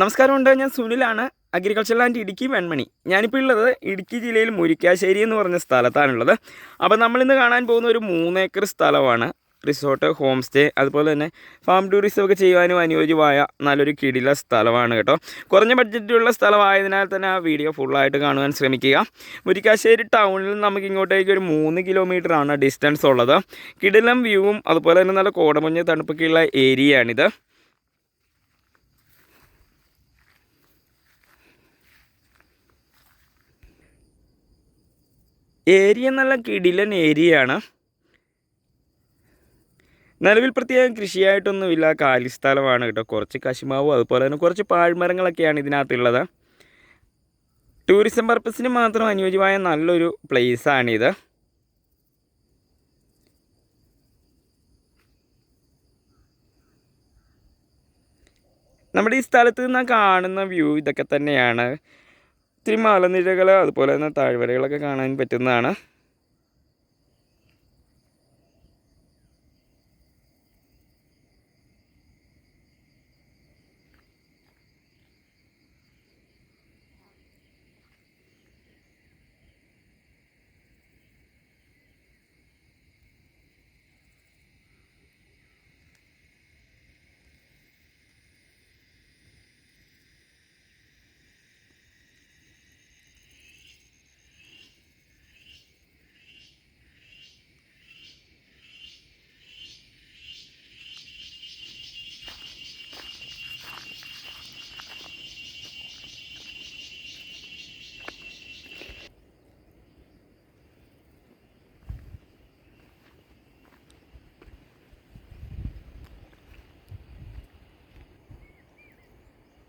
നമസ്കാരമുണ്ട് ഞാൻ സുനിലാണ് അഗ്രികൾച്ചർ ലാൻഡ് ഇടുക്കി വെൺമണി. ഞാനിപ്പോൾ ഉള്ളത് ഇടുക്കി ജില്ലയിൽ മുരിക്കാശ്ശേരി എന്ന് പറഞ്ഞ സ്ഥലത്താണുള്ളത്. അപ്പോൾ നമ്മളിന്ന് കാണാൻ പോകുന്ന ഒരു മൂന്നേക്കർ സ്ഥലമാണ്. റിസോർട്ട് ഹോം സ്റ്റേ അതുപോലെ തന്നെ ഫാം ടൂറിസം ഒക്കെ ചെയ്യുവാനും അനുയോജ്യമായ നല്ലൊരു കിടില സ്ഥലമാണ് കേട്ടോ. കുറഞ്ഞ ബഡ്ജറ്റിലുള്ള സ്ഥലമായതിനാൽ തന്നെ ആ വീഡിയോ ഫുള്ളായിട്ട് കാണുവാൻ ശ്രമിക്കുക. മുരിക്കാശ്ശേരി ടൗണിൽ നിന്ന് നമുക്ക് ഇങ്ങോട്ടേക്ക് ഒരു മൂന്ന് ആണ് ഡിസ്റ്റൻസ് ഉള്ളത്. കിടിലം വ്യൂവും അതുപോലെ തന്നെ നല്ല കോടമഞ്ഞ് തണുപ്പൊക്കെയുള്ള ഏരിയയാണിത് ഏരിയ നല്ല കിടിലൻ ഏരിയയാണ്. നിലവിൽ പ്രത്യേകം കൃഷിയായിട്ടൊന്നുമില്ല. കാലിസ്ഥലമാണ് കേട്ടോ. കുറച്ച് കശുമാവും അതുപോലെ തന്നെ കുറച്ച് പാഴ്മരങ്ങളൊക്കെയാണ് ഇതിനകത്തുള്ളത്. ടൂറിസം പർപ്പസിന് മാത്രം അനുയോജ്യമായ നല്ലൊരു പ്ലേസാണിത് നമ്മുടെ ഈ സ്ഥലത്ത് നിന്ന് കാണുന്ന വ്യൂ ഇതൊക്കെ തന്നെയാണ്. ഇത്തിരി മലനിരകൾ അതുപോലെ തന്നെ താഴ്വരകളൊക്കെ കാണാൻ പറ്റുന്നതാണ്.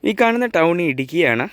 ഈ കാണുന്ന ടൗൺ ഇടുക്കിയാണ്.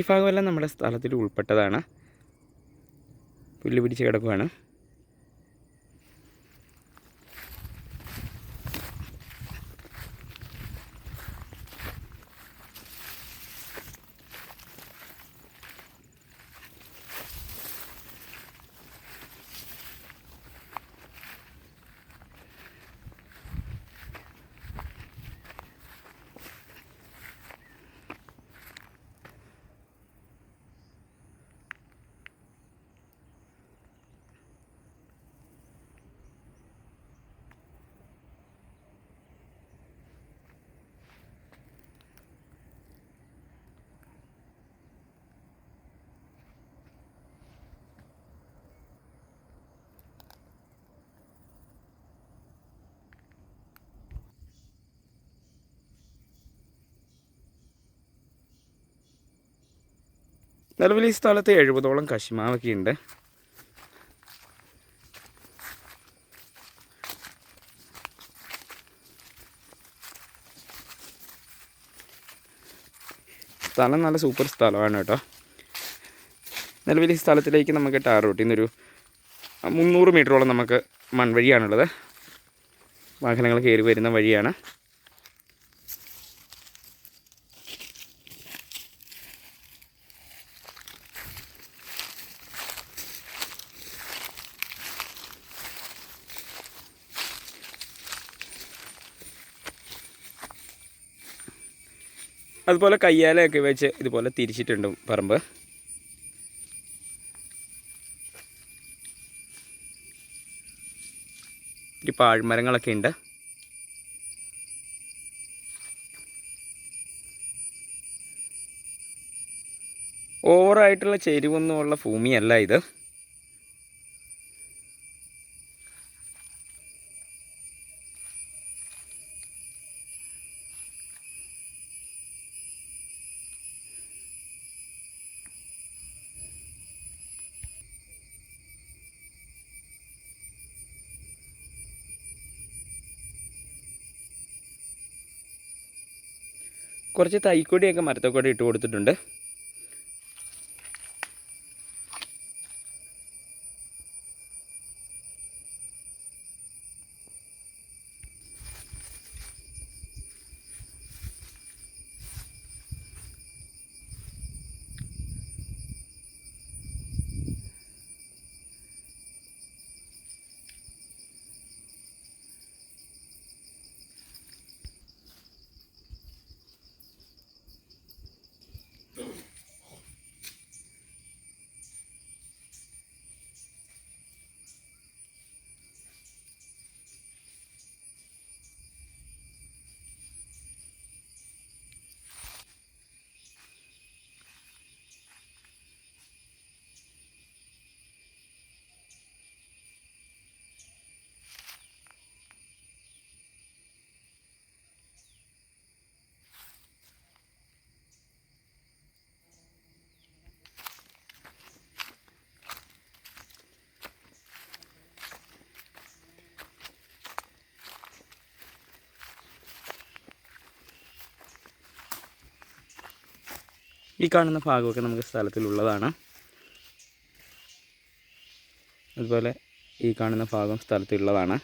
ഈ ഭാഗമെല്ലാം നമ്മുടെ സ്ഥലത്തിൽ ഉൾപ്പെട്ടതാണ്. പുല്ല് പിടിച്ച് കിടക്കുവാണ്. നിലവിൽ ഈ സ്ഥലത്ത് എഴുപതോളം കശുമാവൊക്കെ ഉണ്ട് സ്ഥലം നല്ല സൂപ്പർ സ്ഥലമാണ് കേട്ടോ. നിലവിൽ ഈ സ്ഥലത്തിലേക്ക് നമുക്ക് ടാർ റൂട്ടിൽ നിന്നൊരു മുന്നൂറ് മീറ്ററോളം നമുക്ക് മൺവഴിയാണുള്ളത്. വാഹനങ്ങൾ കയറി വരുന്ന വഴിയാണ്. അതുപോലെ കയ്യാലയൊക്കെ വെച്ച് ഇതുപോലെ തിരിച്ചിട്ടുണ്ട് പറമ്പ്. ഈ പാഴ്മരങ്ങളൊക്കെ ഉണ്ട്. ഓവറായിട്ടുള്ള ചെരിവൊന്നുമുള്ള ഭൂമിയല്ല ഇത്. കുറച്ച് തൈക്കൊടിയൊക്കെ മരത്തൊക്കെ ഇട്ട് കൊടുത്തിട്ടുണ്ട്. ഈ കാണുന്ന ഭാഗമൊക്കെ നമുക്ക് സ്ഥലത്തിലുള്ളതാണ്. അതുപോലെ ഈ കാണുന്ന ഭാഗം സ്ഥലത്തുള്ളതാണ്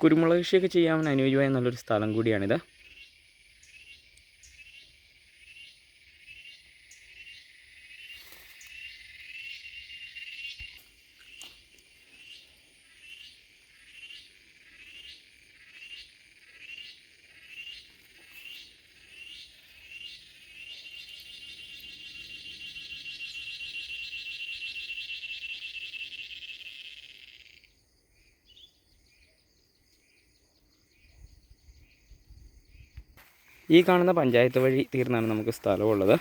കുരുമുളക് കൃഷിയൊക്കെ ചെയ്യാൻ അനുയോജ്യമായ നല്ലൊരു സ്ഥലം കൂടിയാണിത്. ഈ കാണുന്ന പഞ്ചായത്ത് വഴി തീർന്നാണ് നമുക്ക് സ്ഥലമുള്ളത്.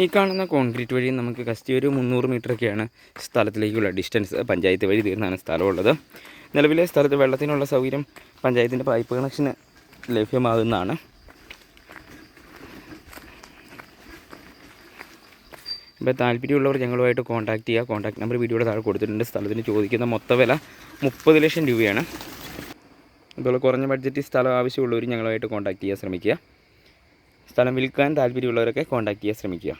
ഈ കാണുന്ന കോൺക്രീറ്റ് വഴി നമുക്ക് കസ്റ്റി ഒരു മുന്നൂറ് മീറ്ററൊക്കെയാണ് സ്ഥലത്തിലേക്കുള്ള ഡിസ്റ്റൻസ് പഞ്ചായത്ത് വഴി തീർന്നാണ് സ്ഥലമുള്ളത്. നിലവിലെ സ്ഥലത്ത് വെള്ളത്തിനുള്ള സൗകര്യം പഞ്ചായത്തിന്റെ പൈപ്പ് കണക്ഷന് ലഭ്യമാകുന്നതാണ്. ഇപ്പോൾ താല്പര്യമുള്ളവർ ഞങ്ങളുമായിട്ട് കോൺടാക്റ്റ് ചെയ്യുക. കോൺടാക്ട് നമ്പർ വീഡിയോയുടെ താഴെ കൊടുത്തിട്ടുണ്ട്. സ്ഥലത്തിന് ചോദിക്കുന്ന മൊത്ത വില മുപ്പത് ലക്ഷം രൂപയാണ്. അതുപോലെ കുറഞ്ഞ ബഡ്ജറ്റിൽ സ്ഥലം ആവശ്യമുള്ളവർ ഞങ്ങളുമായിട്ട് കോൺടാക്ട് ചെയ്യാൻ ശ്രമിക്കുക. സ്ഥലം വിൽക്കാൻ താല്പര്യമുള്ളവരൊക്കെ കോൺടാക്ട് ചെയ്യാൻ ശ്രമിക്കുക.